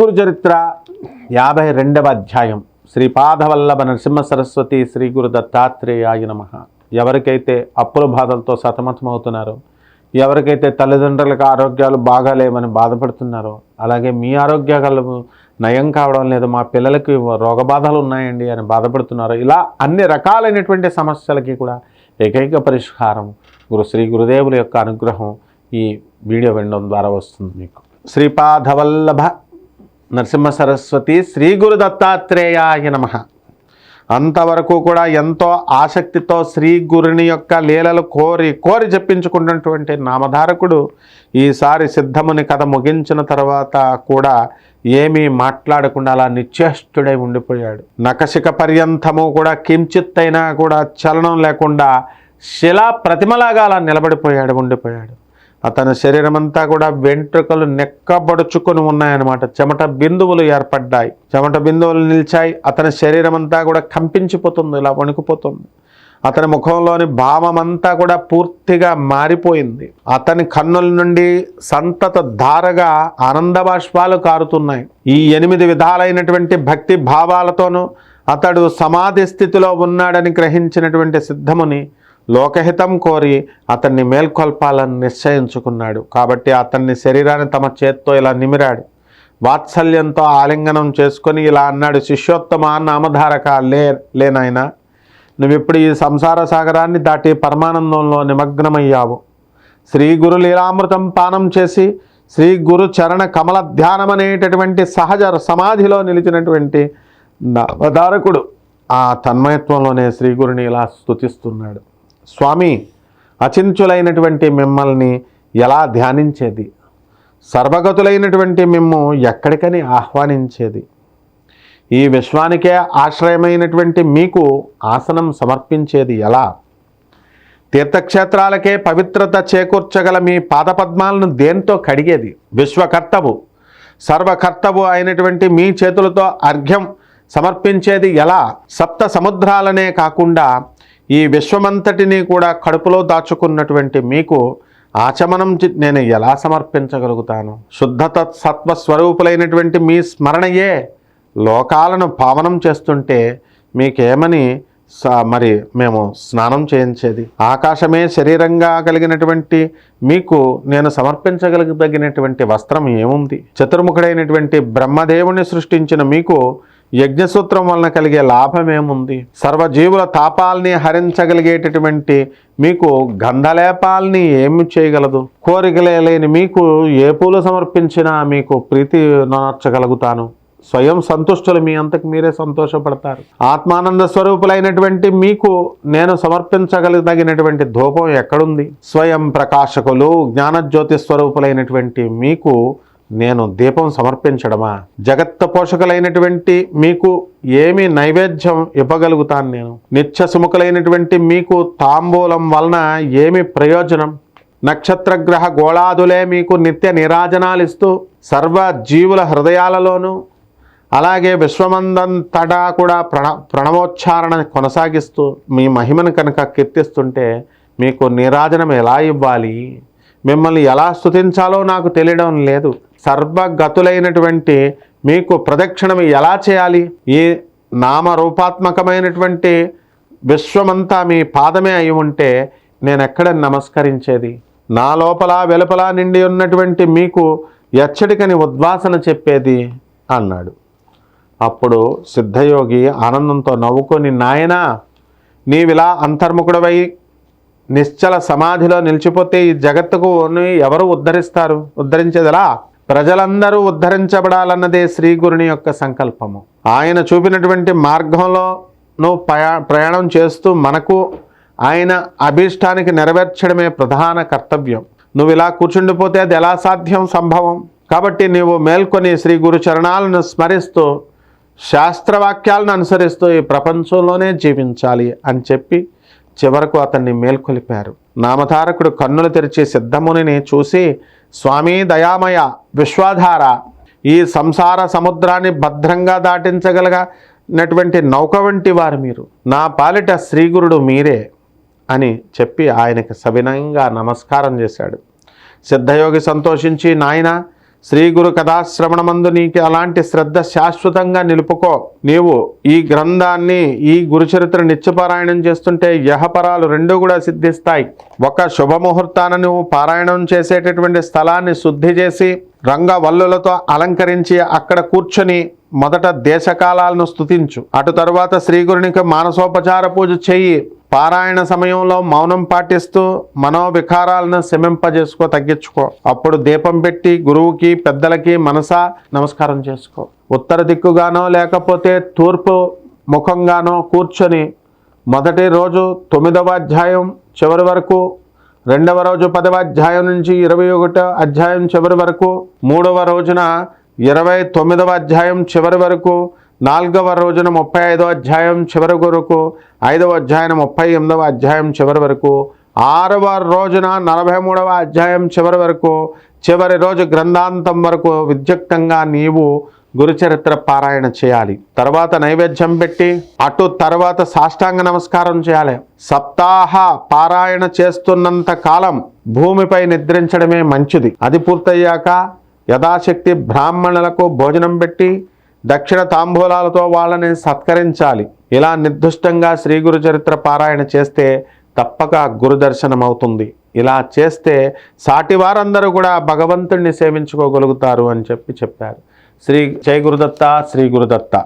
గురు చరిత్ర యాభై రెండవ అధ్యాయం. శ్రీపాదవల్లభ నరసింహ సరస్వతి శ్రీ గురు దత్తాత్రేయాయ నమ. ఎవరికైతే అప్పుల బాధలతో సతమతమవుతున్నారో ఎవరికైతే తల్లిదండ్రులకు ఆరోగ్యాలు బాగాలేవని బాధపడుతున్నారో అలాగే మీ ఆరోగ్యాలు నయం కావడం లేదు మా పిల్లలకి రోగబాధలు ఉన్నాయండి అని బాధపడుతున్నారో ఇలా అన్ని రకాలైనటువంటి సమస్యలకి కూడా ఏకైక పరిష్కారం గురు శ్రీ గురుదేవుల యొక్క అనుగ్రహం ఈ వీడియో వినడం ద్వారా వస్తుంది మీకు. శ్రీపాదవల్లభ నరసింహ సరస్వతి శ్రీ గురు దత్తాత్రేయాయ నమ. అంతవరకు కూడా ఎంతో ఆసక్తితో శ్రీ గురుని యొక్క లీలలు కోరి కోరి చెప్పించుకున్నటువంటి నామధారకుడు ఈసారి సిద్ధముని కథ ముగించిన తర్వాత కూడా ఏమీ మాట్లాడకుండా అలా నిశ్చేష్టుడై ఉండిపోయాడు. నకశిక పర్యంతము కూడా కించిత్తైనా కూడా చలనం లేకుండా శిలా ప్రతిమలాగా అలా నిలబడిపోయాడు ఉండిపోయాడు. అతని శరీరమంతా కూడా వెంట్రుకలు నెక్కబడుచుకొని ఉన్నాయన్నమాట. చెమట బిందువులు ఏర్పడ్డాయి. చెమట బిందువులు నిలిచాయి. అతని శరీరమంతా కూడా కంపించిపోతుంది ఇలా వణుకుపోతుంది. అతని ముఖంలోని భావం అంతా కూడా పూర్తిగా మారిపోయింది. అతని కన్నుల నుండి సంతత ధారగా ఆనంద బాష్పాలు కారుతున్నాయి. ఈ ఎనిమిది విధాలైనటువంటి భక్తి భావాలతోనూ అతడు సమాధి స్థితిలో ఉన్నాడని గ్రహించినటువంటి సిద్ధముని లోకహితం కోరి అతన్ని మేల్కొల్పాలని నిశ్చయించుకున్నాడు. కాబట్టి అతన్ని శరీరాన్ని తమ చేత్తో ఇలా నిమిరాడు. వాత్సల్యంతో ఆలింగనం చేసుకొని ఇలా అన్నాడు శిష్యోత్తమ నామధారక లే లేనాయనా నువ్విప్పుడు ఈ సంసార సాగరాన్ని దాటి పరమానందంలో నిమగ్నమయ్యావు. శ్రీ గురు లీలామృతం పానం చేసి శ్రీ గురు చరణ కమల ధ్యానం అనేటటువంటి సహజ సమాధిలో నిలిచినటువంటి నవధారకుడు ఆ తన్మయత్వంలోనే శ్రీ గురుని ఇలా స్తుతిస్తున్నాడు. స్వామి అచించులైనటువంటి మిమ్మల్ని ఎలా ధ్యానించేది? సర్వగతులైనటువంటి మిమ్ము ఎక్కడికని ఆహ్వానించేది? ఈ విశ్వానికే ఆశ్రయమైనటువంటి మీకు ఆసనం సమర్పించేది ఎలా? తీర్థక్షేత్రాలకే పవిత్రత చేకూర్చగల మీ పాదపద్మాలను దేంతో కడిగేది? విశ్వకర్తవు సర్వకర్తవు అయినటువంటి మీ చేతులతో అర్ఘ్యం సమర్పించేది ఎలా? సప్త సముద్రాలనే కాకుండా ఈ విశ్వమంతటిని కూడా కడుపులో దాచుకున్నటువంటి మీకు ఆచమనం నేను ఎలా సమర్పించగలుగుతాను? శుద్ధత సత్వస్వరూపులైనటువంటి మీ స్మరణయే లోకాలను పావనం చేస్తుంటే మీకేమని స- మరి మేము స్నానం చేయించేది? ఆకాశమే శరీరంగా కలిగినటువంటి మీకు నేను సమర్పించగలిగదగినటువంటి వస్త్రం ఏముంది? చతుర్ముఖుడైనటువంటి బ్రహ్మదేవుని సృష్టించిన మీకు యజ్ఞసూత్రం వలన కలిగే లాభం ఏముంది సర్వజీవుల తాపాల్ని హరించగలిగేటటువంటి మీకు గంధలేపాల్ని ఏమి చేయగలదు? కోరికలే లేని మీకు ఏ పూలు సమర్పించినా మీకు ప్రీతి నొనర్చగలుగుతాను. స్వయం సంతుష్టులు మీ అంతకు మీరే సంతోషపడతారు. ఆత్మానంద స్వరూపులైనటువంటి మీకు నేను సమర్పించగలిగినటువంటి ధూపం ఎక్కడుంది? స్వయం ప్రకాశకులు జ్ఞానజ్యోతి స్వరూపులైనటువంటి మీకు నేను దీపం సమర్పించడమా? జగత్త పోషకులైనటువంటి మీకు ఏమి నైవేద్యం ఇవ్వగలుగుతాను నేను? నిత్య సుముఖులైనటువంటి మీకు తాంబూలం వలన ఏమి ప్రయోజనం? నక్షత్రగ్రహ గోళాదులే మీకు నిత్య నిరాజనాలిస్తూ సర్వ జీవుల హృదయాలలోనూ అలాగే విశ్వమందంతటా కూడా ప్రణ ప్రణవోచ్చారణ కొనసాగిస్తూ మీ మహిమను కనుక కీర్తిస్తుంటే మీకు నిరాజనం ఎలా ఇవ్వాలి? మిమ్మల్ని ఎలా స్థుతించాలో నాకు తెలియడం లేదు. సర్వగతులైనటువంటి మీకు ప్రదక్షిణం ఎలా చేయాలి? ఈ నామరూపాత్మకమైనటువంటి విశ్వమంతా మీ పాదమే అయి ఉంటే నేను ఎక్కడ నమస్కరించేది? నా లోపల వెలుపల నిండి ఉన్నటువంటి మీకు ఎచ్చడికని ఉద్వాసన చెప్పేది అన్నాడు. అప్పుడు సిద్ధయోగి ఆనందంతో నవ్వుకొని నాయనా నీవిలా అంతర్ముఖుడవై నిశ్చల సమాధిలో నిలిచిపోతే ఈ జగత్తుకు ఎవరు ఉద్ధరిస్తారు? ఉద్ధరించేదిలా? ప్రజలందరూ ఉద్ధరించబడాలన్నదే శ్రీ గురుని యొక్క సంకల్పము. ఆయన చూపినటువంటి మార్గంలో నువ్వు ప్రయా ప్రయాణం చేస్తూ మనకు ఆయన అభీష్టానికి నెరవేర్చడమే ప్రధాన కర్తవ్యం. నువ్వు ఇలా కూర్చుండిపోతే అది ఎలా సాధ్యం సంభవం? కాబట్టి నీవు మేల్కొని శ్రీ గురు చరణాలను స్మరిస్తూ శాస్త్రవాక్యాలను అనుసరిస్తూ ఈ ప్రపంచంలోనే జీవించాలి అని చెప్పి చివరకు అతన్ని మేల్కొలిపారు. నామధారకుడు కన్నులు తెరిచి సిద్ధమునిని చూసి స్వామి దయామయ విశ్వాధార ఈ సంసార సముద్రాన్ని భద్రంగా దాటించగలగనటువంటి నౌక వంటి వారు మీరు. నా పాలిట శ్రీగురుడు మీరే అని చెప్పి ఆయనకి సవినయంగా నమస్కారం చేశాడు. సిద్ధయోగి సంతోషించి నాయన శ్రీ గురు కథాశ్రవణమందు నీకు అలాంటి శ్రద్ధ శాశ్వతంగా నిలుపుకో. నీవు ఈ గ్రంథాన్ని ఈ గురుచరిత్ర నిత్యపారాయణం చేస్తుంటే యహపరాలు రెండు కూడా సిద్ధిస్తాయి. ఒక శుభముహూర్తాన నువ్వు పారాయణం చేసేటటువంటి స్థలాన్ని శుద్ధి చేసి రంగవల్లులతో అలంకరించి అక్కడ కూర్చొని మొదట దేశకాలాలను స్తుతించు. అటు తరువాత శ్రీగురునికి మానసోపచార పూజ చెయ్యి. పారాయణ సమయంలో మౌనం పాటిస్తూ మనోవికారాలను శమింపజేసుకో తగ్గించుకో. అప్పుడు దీపం పెట్టి గురువుకి పెద్దలకి మనసా నమస్కారం చేసుకో. ఉత్తర దిక్కుగానో లేకపోతే తూర్పు ముఖంగానో కూర్చొని మొదటి రోజు తొమ్మిదవ అధ్యాయం చివరి వరకు రెండవ రోజు పదవ అధ్యాయం నుంచి ఇరవై ఒకటో అధ్యాయం చివరి వరకు మూడవ రోజున ఇరవై తొమ్మిదవ అధ్యాయం చివరి వరకు నాలుగవ రోజున ముప్పై ఐదవ అధ్యాయం చివరి వరకు ఐదవ అధ్యాయం ముప్పై ఎనిమిదవ అధ్యాయం చివరి వరకు ఆరవ రోజున నలభై మూడవ అధ్యాయం చివరి వరకు చివరి రోజు గ్రంథాంతం వరకు విద్యుక్తంగా నీవు గురుచరిత్ర పారాయణ చేయాలి. తర్వాత నైవేద్యం పెట్టి అటు తర్వాత సాష్టాంగ నమస్కారం చేయాలి. సప్తాహ పారాయణ చేస్తున్నంత కాలం భూమిపై నిద్రించడమే మంచిది. అది పూర్తయ్యాక యథాశక్తి బ్రాహ్మణులకు భోజనం పెట్టి దక్షిణ తాంబూలాలతో వాళ్ళని సత్కరించాలి. ఇలా నిర్దిష్టంగా శ్రీ గురు చరిత్ర పారాయణ చేస్తే తప్పక గురుదర్శనం అవుతుంది ఇలా చేస్తే సాటి వారందరూ కూడా భగవంతుణ్ణి సేవించుకోగలుగుతారు అని చెప్పి చెప్పారు. శ్రీ జయ గురుదత్త శ్రీ గురుదత్త.